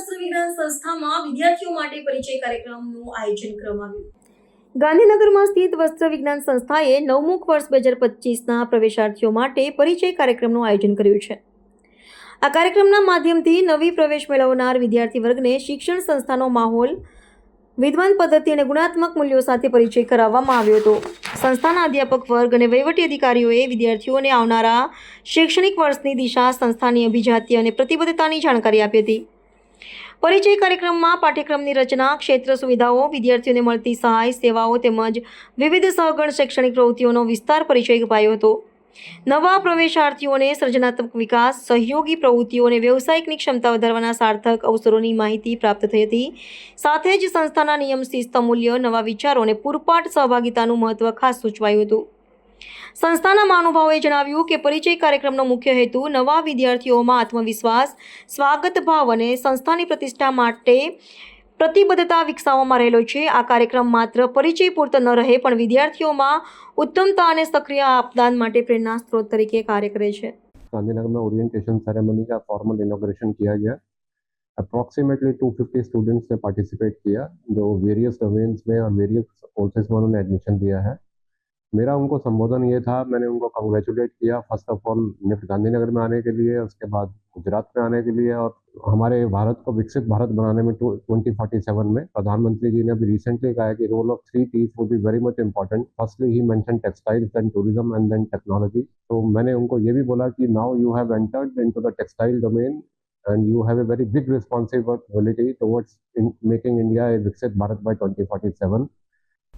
સંસ્થામાં વિદ્યાર્થીઓ માટે પરિચય કાર્યક્રમનું આયોજન કરવામાં આવ્યું. ગાંધીનગરમાં સ્થિત વસ્ત્ર વિજ્ઞાન સંસ્થાએ નવમુખ વર્ષ બે હજાર પચીસના પ્રવેશાર્થીઓ માટે પરિચય કાર્યક્રમનું આયોજન કર્યું છે. આ કાર્યક્રમના માધ્યમથી નવી પ્રવેશ મેળવનાર વિદ્યાર્થી વર્ગને શિક્ષણ સંસ્થાનો માહોલ, વિદ્વાન પદ્ધતિ અને ગુણાત્મક મૂલ્યો સાથે પરિચય કરાવવામાં આવ્યો હતો. સંસ્થાના અધ્યાપક વર્ગ અને વહીવટી અધિકારીઓએ વિદ્યાર્થીઓને આવનારા શૈક્ષણિક વર્ષની દિશા, સંસ્થાની અભિજાતિ અને પ્રતિબદ્ધતાની જાણકારી આપી હતી. પરિચય કાર્યક્રમમાં પાઠ્યક્રમની રચના, ક્ષેત્ર સુવિધાઓ, વિદ્યાર્થીઓને મળતી સહાય, સેવાઓ તેમજ વિવિધ સહગણ શૈક્ષણિક પ્રવૃત્તિઓનો વિસ્તાર પરિચય અપાયો હતો. નવા પ્રવેશાર્થીઓને સર્જનાત્મક વિકાસ, સહયોગી પ્રવૃત્તિઓ અને વ્યવસાયિકની ક્ષમતા વધારવાના સાર્થક અવસરોની માહિતી પ્રાપ્ત થઈ હતી. સાથે જ સંસ્થાના નિયમ શિસ્ત મૂલ્ય, નવા વિચારો અને પૂરપાટ સહભાગિતાનું મહત્વ ખાસ સૂચવાયું હતું. સંસ્થાના મહાનુભાવોએ જણાવ્યું કે પરિચય કાર્યક્રમનો મુખ્ય હેતુ નવા વિદ્યાર્થીઓમાં આત્મવિશ્વાસ સ્વાગત ભાવ અને સંસ્થાની પ્રતિષ્ઠા માટે પ્રતિબદ્ધતા વિકસાવવામાં રહેલો છે આ કાર્યક્રમ માત્ર પરિચય પૂરતો ન રહે પણ વિદ્યાર્થીઓમાં ઉત્તમતા અને સક્રિય આપદાન માટે પ્રેરણા સ્ત્રોત તરીકે કાર્ય કરે છે गांधीनगर में ओरिएंटेशन सेरेमनी का फॉर्मल इनोग्रेशन किया गया अप्रॉक्सीमेटली 250 स्टूडेंट्स ने पार्टिसिपेट किया जो वेरियस डोमेन्स में और वेरियस कोर्सेज में उन्होंने एडमिशन दिया है मेरा उनको संबोधन ये था, मैंने उनको कंग्रेचुलेट किया first of all NIFT Gandhinagar में आने के लिए, उसके बाद गुजरात में आने के लिए और हमारे भारत को विकसित भारत बनाने में ट्वेंटी फोर्टी सेवन में प्रधानमंत्री जी ने अभी रिसेंटली कहा कि role of three T's would be very much important firstly he mention textiles then tourism and then technology तो मैंने उनको ये भी बोला कि now you have entered into the textile domain and you have a very big responsibility towards in, making India a Viksit Bharat by 2047.